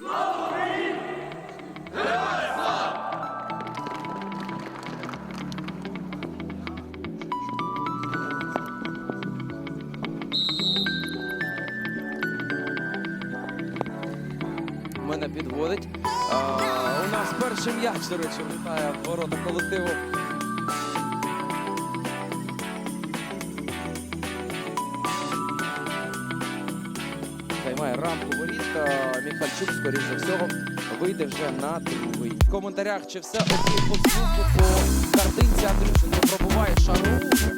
Мене підводить. А, у нас перший м'яч, до речі, влітає в ворота колективу. Займає рамку воріт. Міхальчук, скоріш за всього, вийде вже на другий. В коментарях чи все окей по звуку, по картинці Андрюшенко пробуває шару.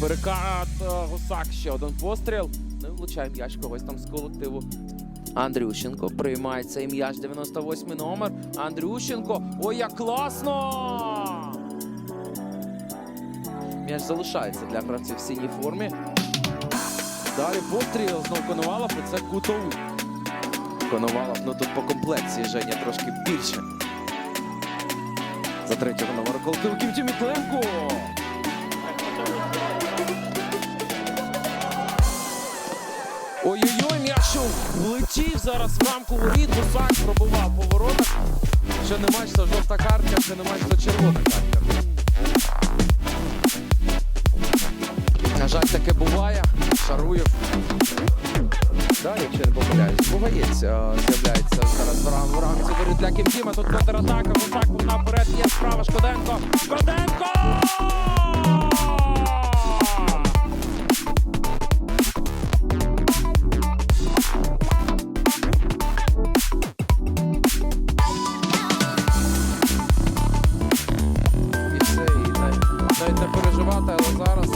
Перекат. е, Гусак ще один постріл. Ну і влучає м'яч когось там з колективу. Андрющенко приймає цей м'яч 98 номер. Андрющенко. Ой, як класно! М'яч залишається для гравців в синій формі. Далі постріл знов Коновалов, і це кутовий. Коновалов, ну тут по комплекції Женя трошки більше. За третього номера колективу Кім Тімітленко. Ой-ой-ой, м'яч влетів зараз в рамку воріт. Гусак пробував по воротах. Ще не матч, жовта картка, ще не матч, то червона картка. На жаль, таке буває. Шаруєв. Да, якщо не помиляюсь, Бугаєць е, з'являється зараз в рам- в рамці воріт для Кімтіма. Тут контратака, Гусак був наперед, є справа Шкоденко. Шкоденко! Зараз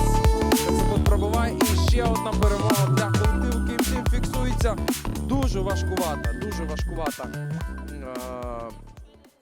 Кацапут пробиває. І ще одна перемога для колективу Київтім фіксується. Дуже важкувата, дуже важкувата. е,